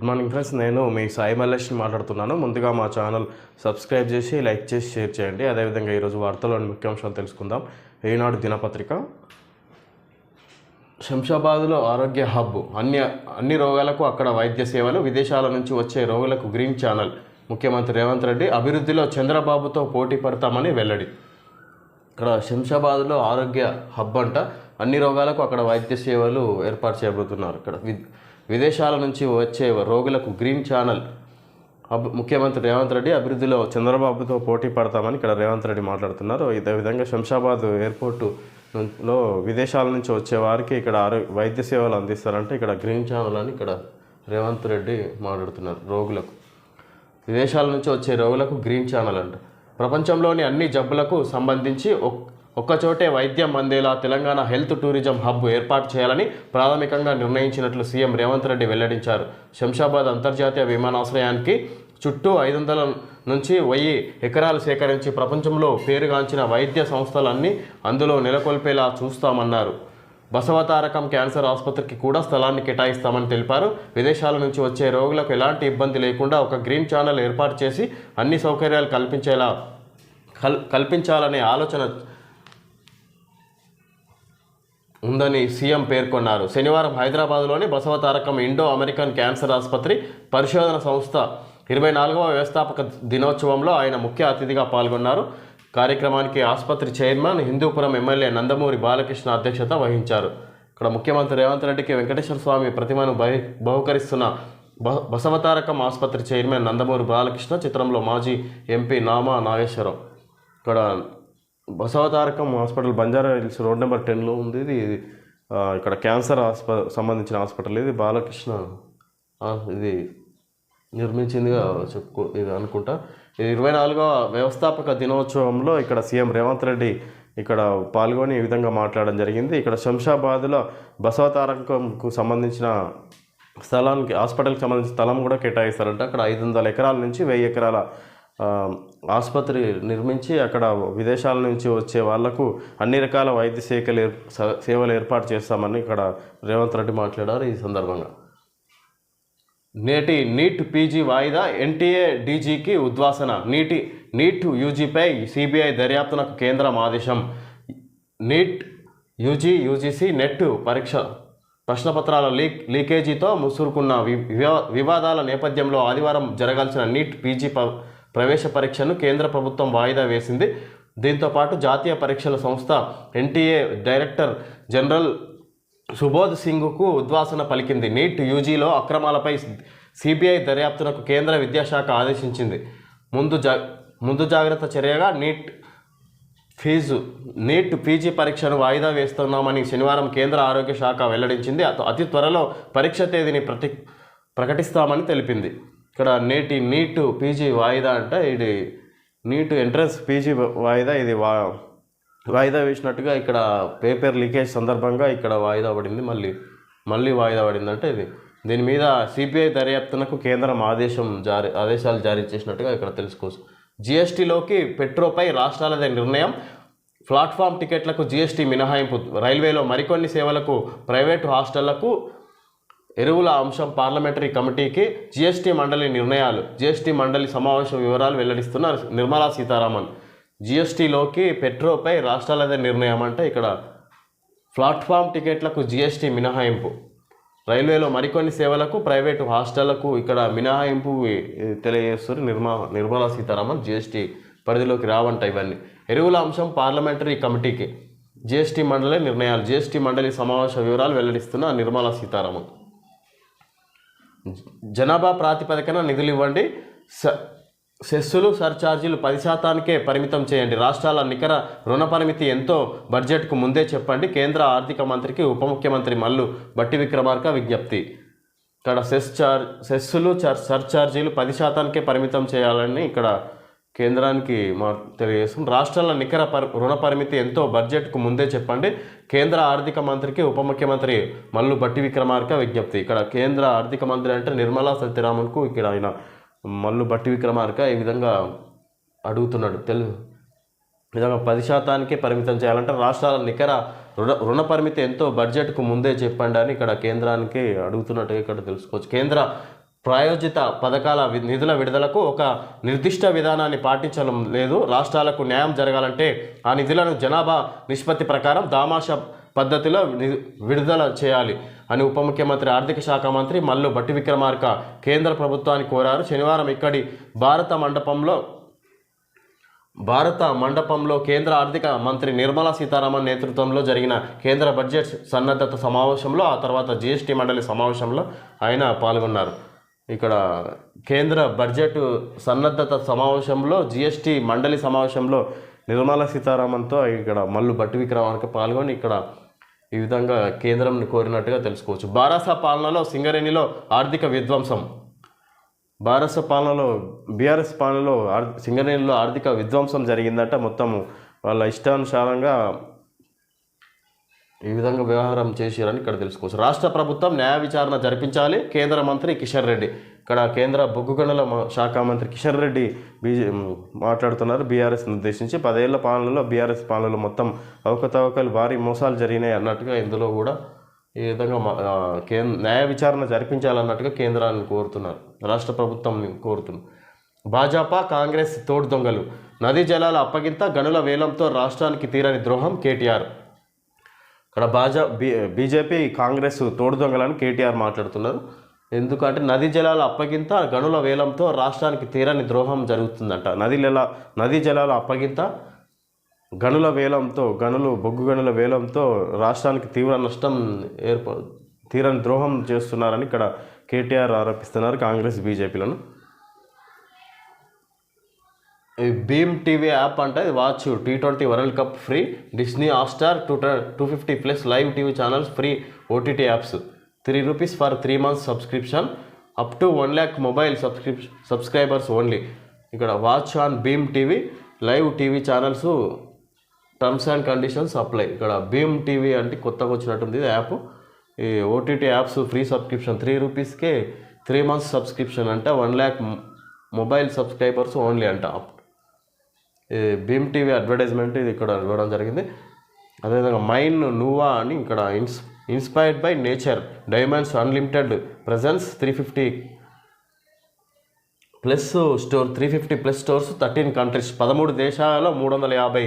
Good morning friends. నేను మీ సాయి మల్లేష్ని మాట్లాడుతున్నాను. ముందుగా మా ఛానల్ సబ్స్క్రైబ్ చేసి లైక్ చేసి షేర్ చేయండి. అదేవిధంగా ఈరోజు వార్తల్లోని ముఖ్యాంశాలు తెలుసుకుందాం. ఈనాడు దినపత్రిక. శంషాబాద్లో ఆరోగ్య హబ్. అన్ని అన్ని రోగాలకు అక్కడ వైద్య సేవలు విదేశాల నుంచి వచ్చే రోగులకు గ్రీన్ ఛానల్. ముఖ్యమంత్రి రేవంత్ రెడ్డి అభివృద్ధిలో చంద్రబాబుతో పోటీ పడతామని వెల్లడి. ఇక్కడ శంషాబాద్లో ఆరోగ్య హబ్ అంట. అన్ని రోగాలకు అక్కడ వైద్య సేవలు ఏర్పాటు చేయబోతున్నారు. ఇక్కడ వి- విదేశాల నుంచి వచ్చే రోగులకు గ్రీన్ ఛానల్ అబ్ ముఖ్యమంత్రి రేవంత్ రెడ్డి అభివృద్ధిలో చంద్రబాబుతో పోటీ పడతామని ఇక్కడ రేవంత్ రెడ్డి మాట్లాడుతున్నారు. ఇదే విధంగా శంషాబాద్ ఎయిర్పోర్టు లో విదేశాల నుంచి వచ్చే వారికి ఇక్కడ ఆరో వైద్య సేవలు అందిస్తారంటే ఇక్కడ గ్రీన్ ఛానల్ అని ఇక్కడ రేవంత్ రెడ్డి మాట్లాడుతున్నారు రోగులకు. విదేశాల నుంచి వచ్చే రోగులకు గ్రీన్ ఛానల్ అంట. ప్రపంచంలోని అన్ని జబ్బులకు సంబంధించి ఒక్- ఒక్కచోటే వైద్యం అందేలా తెలంగాణ హెల్త్ టూరిజం హబ్ ఏర్పాటు చేయాలని ప్రాథమికంగా నిర్ణయించినట్లు సీఎం రేవంత్ రెడ్డి వెల్లడించారు. శంషాబాద్ అంతర్జాతీయ విమానాశ్రయానికి చుట్టూ ఐదు వందల నుంచి వెయ్యి ఎకరాలు సేకరించి ప్రపంచంలో పేరుగాంచిన వైద్య సంస్థలన్నీ అందులో నెలకొల్పేలా చూస్తామన్నారు. బసవతారకం క్యాన్సర్ ఆసుపత్రికి కూడా స్థలాన్ని కేటాయిస్తామని తెలిపారు. విదేశాల నుంచి వచ్చే రోగులకు ఎలాంటి ఇబ్బంది లేకుండా ఒక గ్రీన్ ఛానల్ ఏర్పాటు చేసి అన్ని సౌకర్యాలు కల్పించేలా కల్ కల్పించాలనే ఆలోచన ఉందని సీఎం పేర్కొన్నారు. శనివారం హైదరాబాద్లోని బసవతారకం ఇండో అమెరికన్ క్యాన్సర్ ఆసుపత్రి పరిశోధన సంస్థ ఇరవై నాలుగవ వ్యవస్థాపక దినోత్సవంలో ఆయన ముఖ్య అతిథిగా పాల్గొన్నారు. కార్యక్రమానికి ఆసుపత్రి చైర్మన్ హిందూపురం ఎమ్మెల్యే నందమూరి బాలకృష్ణ అధ్యక్షత వహించారు. ఇక్కడ ముఖ్యమంత్రి రేవంత్ రెడ్డికి వెంకటేశ్వర స్వామి ప్రతిమను బహి బహుకరిస్తున్న బ బసవతారకం ఆసుపత్రి చైర్మన్ నందమూరి బాలకృష్ణ చిత్రంలో మాజీ ఎంపీ నామా నాగేశ్వరరావు. ఇక్కడ Basavatarakam hospital Banjara hills road number టెన్లో ఉంది. ఇది ఇక్కడ క్యాన్సర్ హాస్ప సంబంధించిన హాస్పిటల్. ఇది బాలకృష్ణ ఇది నిర్మించిందిగా చెప్పుకో ఇది అనుకుంటా. ఇది ఇరవై నాలుగవ వ్యవస్థాపక దినోత్సవంలో ఇక్కడ సీఎం రేవంత్ రెడ్డి ఇక్కడ పాల్గొని ఈ విధంగా మాట్లాడడం జరిగింది. ఇక్కడ శంషాబాద్లో బసవతారకంకు సంబంధించిన స్థలానికి హాస్పిటల్కి సంబంధించిన స్థలం కూడా కేటాయిస్తారంట. అక్కడ ఐదు వందల ఎకరాల నుంచి వెయ్యి ఎకరాల ఆసుపత్రి నిర్మించి అక్కడ విదేశాల నుంచి వచ్చే వాళ్ళకు అన్ని రకాల వైద్య సేకలు ఏర్- సేవలు ఏర్పాటు చేస్తామని ఇక్కడ రేవంత్ రెడ్డి మాట్లాడారు ఈ సందర్భంగా. నేటి నీట్ పీజీ వాయిదా ఎన్టీఏ డీజీకి ఉద్వాసన. నీటి నీట్ యూజీపై సిబిఐ దర్యాప్తునకు కేంద్రం ఆదేశం. నీట్ యూజీ యూజీసీ నెట్ పరీక్ష. ప్రశ్నపత్రాల లీక్ లీకేజీతో ముసురుకున్న వి- వివా- వివాదాల నేపథ్యంలో ఆదివారం జరగాల్సిన నీట్ పీజీ ప- ప్రవేశ పరీక్షను కేంద్ర ప్రభుత్వం వాయిదా వేసింది. దీంతో పాటు జాతీయ పరీక్షల సంస్థ ఎన్టీఏ డైరెక్టర్ జనరల్ సుబోధ్ సింగ్కు ఉద్వాసన పలికింది. నీట్ యూజీలో అక్రమాలపై సిబిఐ దర్యాప్తునకు కేంద్ర విద్యాశాఖ ఆదేశించింది. ముందు జా ముందు జాగ్రత్త చర్యగా నీట్ ఫీజు నీట్ పీజీ పరీక్షను వాయిదా వేస్తున్నామని శనివారం కేంద్ర ఆరోగ్య శాఖ వెల్లడించింది. అత- అతి త్వరలో పరీక్ష తేదీని ప్రతి ప్రకటిస్తామని తెలిపింది. ఇక్కడ నేటి నీట్ పీజీ వాయిదా అంటే ఇది నీట్ ఎంట్రన్స్ పీజీ వాయిదా ఇది వా వాయిదా వేసినట్టుగా ఇక్కడ పేపర్ లీకేజ్ సందర్భంగా ఇక్కడ వాయిదా పడింది మళ్ళీ మళ్ళీ వాయిదా పడింది అంటే ఇది. దీని మీద సిబిఐ దర్యాప్తునకు కేంద్రం ఆదేశం జారీ ఆదేశాలు జారీ చేసినట్టుగా ఇక్కడ తెలుసుకోవచ్చు. జిఎస్టీలోకి పెట్రోపై రాష్ట్రాలదే నిర్ణయం. ప్లాట్ఫామ్ టికెట్లకు జిఎస్టీ మినహాయింపు. రైల్వేలో మరికొన్ని సేవలకు ప్రైవేటు హాస్టళ్ళకు ఎరువుల అంశం పార్లమెంటరీ కమిటీకి జిఎస్టీ మండలి నిర్ణయాలు జిఎస్టీ మండలి సమావేశం వివరాలు వెల్లడిస్తున్న నిర్మలా సీతారామన్. జిఎస్టీలోకి పెట్రోపై రాష్ట్రాలదే నిర్ణయం అంటే ఇక్కడ ప్లాట్ఫామ్ టికెట్లకు జిఎస్టీ మినహాయింపు. రైల్వేలో మరికొన్ని సేవలకు ప్రైవేటు హాస్టళ్ళకు ఇక్కడ మినహాయింపు ఈ- తెలియజేస్తారు నిర్మా నిర్మలా సీతారామన్. జిఎస్టీ పరిధిలోకి రావంట ఇవన్నీ. ఎరువుల అంశం పార్లమెంటరీ కమిటీకి జిఎస్టీ మండలి నిర్ణయాలు జిఎస్టీ మండలి సమావేశ వివరాలు వెల్లడిస్తున్న నిర్మలా సీతారామన్. జనాభా ప్రాతిపదికన నిధులు ఇవ్వండి. స సెస్సులు సర్ఛార్జీలు పది శాతానికే పరిమితం చేయండి. రాష్ట్రాల నికర రుణ పరిమితి ఎంతో బడ్జెట్కు ముందే చెప్పండి. కేంద్ర ఆర్థిక మంత్రికి ఉప ముఖ్యమంత్రి మల్లు బట్టి విక్రమార్క విజ్ఞప్తి. ఇక్కడ సెస్ చార్జ్ సెస్సులు చర్ సర్ఛార్జీలు పది శాతానికే పరిమితం చేయాలని ఇక్కడ కేంద్రానికి మా తెలియజేస్తాం రాష్ట్రాల నికర పరి రుణ పరిమితి ఎంతో బడ్జెట్కు ముందే చెప్పండి. కేంద్ర ఆర్థిక మంత్రికి ఉప ముఖ్యమంత్రి మల్లు బట్టి విక్రమార్క విజ్ఞప్తి. ఇక్కడ కేంద్ర ఆర్థిక మంత్రి అంటే నిర్మలా సత్యరామన్కు ఇక్కడ ఆయన మల్లు బట్టి విక్రమార్క ఈ విధంగా అడుగుతున్నాడు. తెలు విధంగా పది శాతానికే పరిమితం చేయాలంటే రాష్ట్రాల నికర రుణ రుణ పరిమితి ఎంతో బడ్జెట్కు ముందే చెప్పండి అని ఇక్కడ కేంద్రానికి అడుగుతున్నట్టుగా ఇక్కడ తెలుసుకోవచ్చు. కేంద్ర ప్రాయోజిత పథకాల నిధుల విడుదలకు ఒక నిర్దిష్ట విధానాన్ని పాటించడం లేదు. రాష్ట్రాలకు న్యాయం జరగాలంటే ఆ నిధులను జనాభా నిష్పత్తి ప్రకారం దామాషా పద్ధతిలో విడుదల చేయాలి అని ఉప ముఖ్యమంత్రి ఆర్థిక శాఖ మంత్రి మల్లు బట్టి విక్రమార్క కేంద్ర ప్రభుత్వాన్ని కోరారు. శనివారం ఇక్కడి భారత మండపంలో భారత మండపంలో కేంద్ర ఆర్థిక మంత్రి నిర్మలా సీతారామన్ నేతృత్వంలో జరిగిన కేంద్ర బడ్జెట్ సన్నద్ధత సమావేశంలో ఆ తర్వాత జీఎస్టీ మండలి సమావేశంలో ఆయన పాల్గొన్నారు. ఇక్కడ కేంద్ర బడ్జెట్ సన్నద్ధత సమావేశంలో జిఎస్టి మండలి సమావేశంలో నిర్మలా సీతారామన్తో ఇక్కడ మల్లు బట్టి విక్రమార్క పాల్గొని ఇక్కడ ఈ విధంగా కేంద్రం కోరినట్టుగా తెలుసుకోవచ్చు. బారాస పాలనలో సింగరేణిలో ఆర్థిక విధ్వంసం. బారస పాలనలో బీఆర్ఎస్ పాలనలో ఆర్ సింగరేణిలో ఆర్థిక విధ్వంసం జరిగిందట. మొత్తం వాళ్ళ ఇష్టానుసారంగా ఈ విధంగా వ్యవహారం చేశారని ఇక్కడ తెలుసుకోవచ్చు. రాష్ట్ర ప్రభుత్వం న్యాయ విచారణ జరిపించాలి. కేంద్ర మంత్రి కిషన్ రెడ్డి. ఇక్కడ కేంద్ర బొగ్గు గనుల మ- శాఖ మంత్రి కిషన్ రెడ్డి బీజే మాట్లాడుతున్నారు. బీఆర్ఎస్ ఉద్దేశించి పదేళ్ళ పాలనలో బీఆర్ఎస్ పాలనలో మొత్తం అవకతవకలు భారీ మోసాలు జరిగినాయి అన్నట్టుగా ఇందులో కూడా ఈ విధంగా కేం న్యాయ విచారణ జరిపించాలన్నట్టుగా కేంద్రాన్ని కోరుతున్నారు. రాష్ట్ర ప్రభుత్వం కోరుతున్నారు భాజపా కాంగ్రెస్ తోడు దొంగలు. నదీ జలాల అప్పగింత గనుల వేలంతో రాష్ట్రానికి తీరని ద్రోహం కేటీఆర్. ఇక్కడ బాజా బీ బీజేపీ కాంగ్రెస్ తోడు దొంగలని కేటీఆర్ మాట్లాడుతున్నారు. ఎందుకంటే నదీ జలాల అప్పగింత గనుల వేలంతో రాష్ట్రానికి తీరని ద్రోహం జరుగుతుందంట. నదిల నదీ జలాల అప్పగింత గనుల వేలంతో గనులు బొగ్గు గనుల వేలంతో రాష్ట్రానికి తీవ్ర నష్టం ఏర్ప తీరని ద్రోహం చేస్తున్నారని ఇక్కడ కేటీఆర్ ఆరోపిస్తున్నారు కాంగ్రెస్ బీజేపీలను. భీమ్ టీవీ యాప్ అంటే ఇది watch T twenty world cup free Disney Hotstar two two fifty plus live TV channels free OTT apps. Three rupees for three months subscription up to one lakh mobile subscrip subscribers only. ఇక్కడ watch on Bhim TV live TV channels terms and conditions apply. ఇక్కడ Bhim TV అంటే కొత్తగా వచ్చినట్టుంది ఇది app. ఈ OTT apps free subscription three రూపీస్కే three months subscription అంటే one lakh mobile subscribers only అంట ఈ భీమ్ టీవీ అడ్వర్టైజ్మెంట్ ఇది ఇక్కడ ఇవ్వడం జరిగింది. అదేవిధంగా మైన్ నువా అని ఇక్కడ ins inspired by nature diamonds unlimited presence three fifty plus store three fifty plus stores thirteen countries. పదమూడు దేశాలలో మూడు వందల యాభై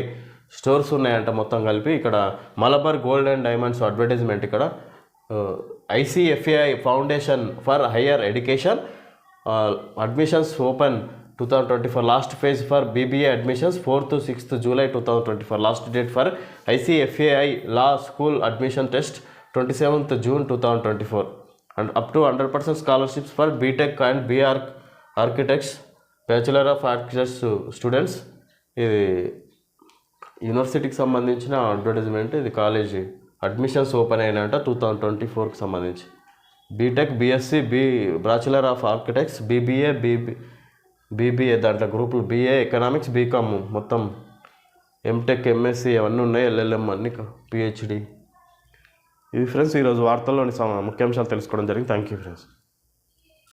స్టోర్స్ ఉన్నాయంట మొత్తం కలిపి. ఇక్కడ Malabar gold and diamonds advertisement ఇక్కడ. ICFAI foundation for higher education admissions open two thousand twenty four last phase for BBA admissions fourth sixth July two thousand twenty four last date for ICFAI law school admission test twenty seventh June two thousand twenty four and up to hundred percent scholarships for B Tech and B Arch architects bachelor of architects students ఇది యూనివర్సిటీకి సంబంధించిన advertisement ఇది college admissions open అయినాయంట two thousand twenty ఫోర్కి సంబంధించి B Tech B Sc B bachelor of architects BBA BB BBA దాంట్లో గ్రూపులు BA economics BCom మొత్తం ఎంటెక్ ఎంఎస్సి అవన్నీ ఉన్నాయి ఎల్ఎల్ఎం అన్ని పిహెచ్డి. ఇవి ఫ్రెండ్స్ ఈరోజు వార్తల్లోని ముఖ్యాంశాలు తెలుసుకోవడం జరిగింది. Thank you friends.